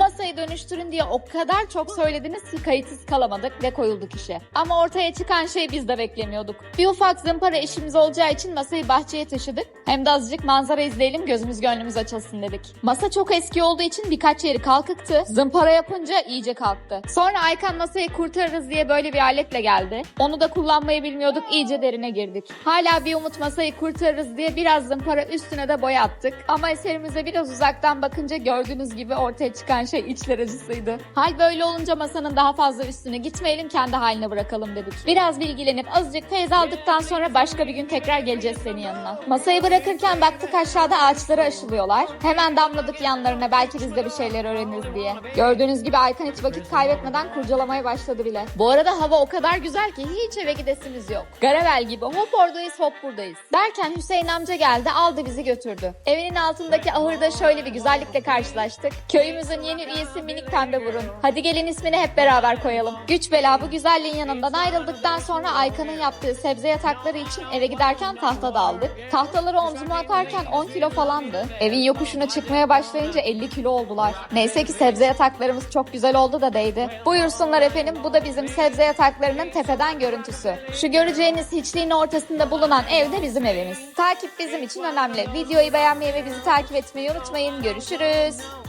¿Cómo masayı dönüştürün diye o kadar çok söylediniz ki kayıtsız kalamadık ve koyulduk işe. Ama ortaya çıkan şey biz de beklemiyorduk. Bir ufak zımpara işimiz olacağı için masayı bahçeye taşıdık. Hem de azıcık manzara izleyelim gözümüz gönlümüz açılsın dedik. Masa çok eski olduğu için birkaç yeri kalkıktı. Zımpara yapınca iyice kalktı. Sonra Aykan masayı kurtarırız diye böyle bir aletle geldi. Onu da kullanmayı bilmiyorduk iyice derine girdik. Hala bir umut masayı kurtarırız diye biraz zımpara üstüne de boya attık. Ama eserimize biraz uzaktan bakınca gördüğünüz gibi ortaya çıkan şey içler acısıydı. Hal böyle olunca masanın daha fazla üstüne gitmeyelim kendi haline bırakalım dedik. Biraz bilgilenip azıcık feyz aldıktan sonra başka bir gün tekrar geleceğiz senin yanına. Masayı bırakırken baktık aşağıda ağaçları aşılıyorlar. Hemen damladık yanlarına belki biz de bir şeyler öğreniriz diye. Gördüğünüz gibi Aykan hiç vakit kaybetmeden kurcalamaya başladı bile. Bu arada hava o kadar güzel ki hiç eve gidesimiz yok. Garavel gibi hop oradayız hop buradayız. Derken Hüseyin amca geldi aldı bizi götürdü. Evinin altındaki ahırda şöyle bir güzellikle karşılaştık. Köyümüzün yeni üyesi minik pembe burun. Hadi gelin ismini hep beraber koyalım. Güç bela bu güzelliğin yanından ayrıldıktan sonra Aykan'ın yaptığı sebze yatakları için eve giderken tahta da. Tahtaları omzuma atarken 10 kilo falandı. Evin yokuşuna çıkmaya başlayınca 50 kilo oldular. Neyse ki sebze yataklarımız çok güzel oldu da değdi. Buyursunlar efendim bu da bizim sebze yataklarının tepeden görüntüsü. Şu göreceğiniz hiçliğin ortasında bulunan ev de bizim evimiz. Takip bizim için önemli. Videoyu beğenmeyi ve bizi takip etmeyi unutmayın. Görüşürüz.